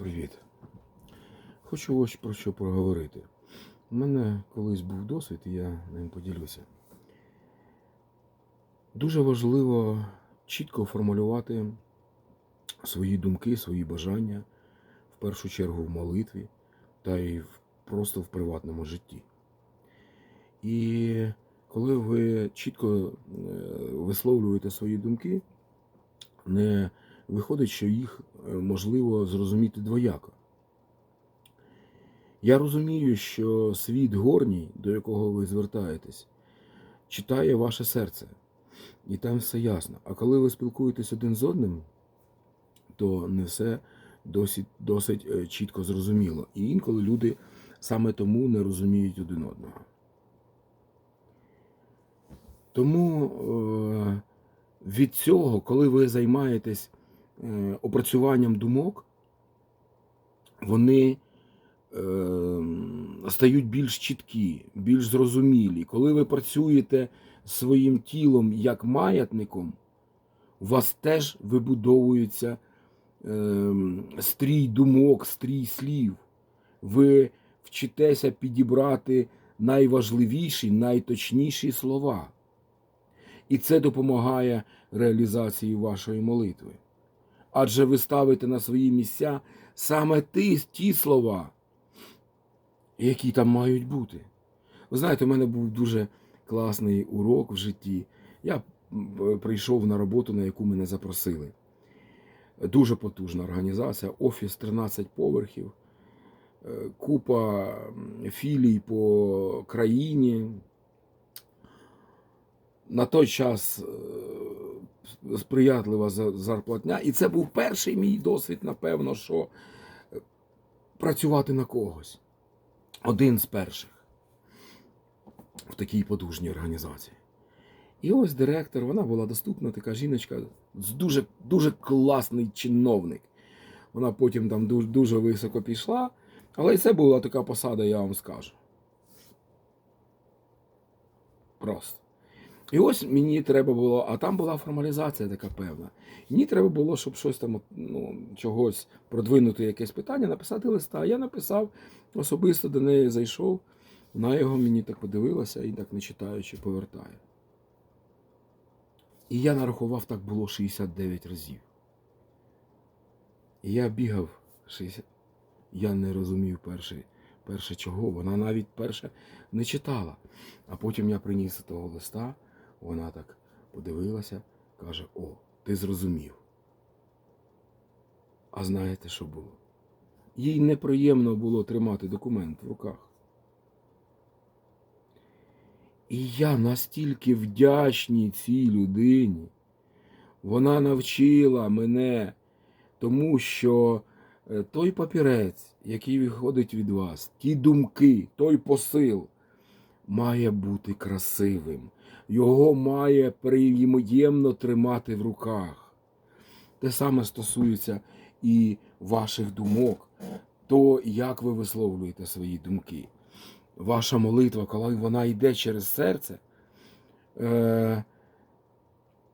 Привіт. Хочу ось про що проговорити. У мене колись був досвід, і я ним поділюся. Дуже важливо чітко формулювати свої думки, свої бажання, в першу чергу в молитві та й просто в приватному житті. І коли ви чітко е, висловлюєте свої думки, не виходить, що їх е, можливо зрозуміти двояко. Я розумію, що світ горній, до якого ви звертаєтесь, читає ваше серце, і там все ясно. А коли ви спілкуєтесь один з одним, то не все досить, досить е, чітко зрозуміло. І інколи люди саме тому не розуміють один одного. Тому е, від цього, коли ви займаєтесь опрацюванням думок, вони е, стають більш чіткі, більш зрозумілі. Коли ви працюєте своїм тілом як маятником, у вас теж вибудовується е, стрій думок, стрій слів. Ви вчитеся підібрати найважливіші, найточніші слова. І це допомагає реалізації вашої молитви. Адже ви ставите на свої місця саме ті, ті слова, які там мають бути. Ви знаєте, у мене був дуже класний урок в житті. Я прийшов на роботу, на яку мене запросили. Дуже потужна організація, офіс 13 поверхів, е, купа філій по країні. На той час е, сприятлива зарплатня. І це був перший мій досвід, напевно, що е, працювати на когось. Один з перших в такій потужній організації. І ось директор, вона була доступна, така жіночка, дуже, дуже класний чиновник. Вона потім там дуже, дуже високо пішла, але і це була така посада, я вам скажу. Просто. І ось мені треба було, а там була формалізація така певна. Мені треба було, щоб щось там ну, чогось продвинути, якесь питання, написати листа. Я написав, особисто до неї зайшов, вона його мені так подивилася і так не читаючи, повертає. І я нарахував, так було 69 разів. І я бігав 60. Я не розумів перше, перше чого. Вона навіть перше не читала. А потім я приніс того листа, вона так подивилася, каже: О, ти зрозумів. А знаєте, що було? Їй неприємно було тримати документ в руках. І я настільки вдячний цій людині. Вона навчила мене тому, що е, той папірець, який виходить від вас, ті думки, той посил має бути красивим. Його має приємно тримати в руках. Те саме стосується і ваших думок, то як ви висловлюєте свої думки. Ваша молитва, коли вона йде через серце, е,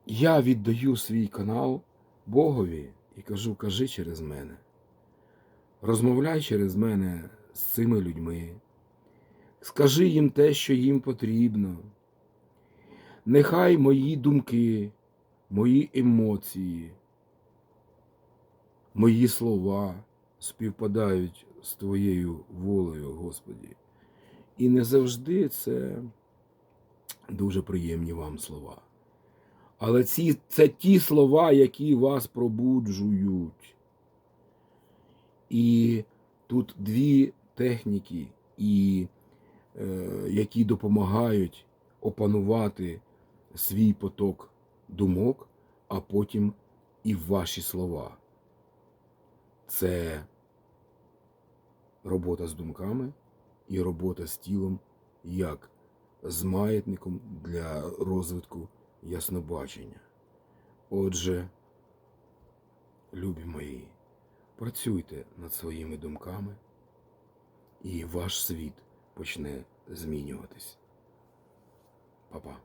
я віддаю свій канал Богові і кажу, кажи через мене. Розмовляй через мене з цими людьми. Скажи їм те, що їм потрібно. Нехай мої думки, мої емоції, мої слова співпадають з Твоєю волею, Господі. І не завжди це дуже приємні вам слова. Але ці, це ті слова, які вас пробуджують. І тут дві техніки, і, які допомагають опанувати свій поток думок, а потім і ваші слова. Це робота з думками і робота з тілом як з маятником для розвитку яснобачення. Отже, любі мої, працюйте над своїми думками, і ваш світ почне змінюватись. Па-па.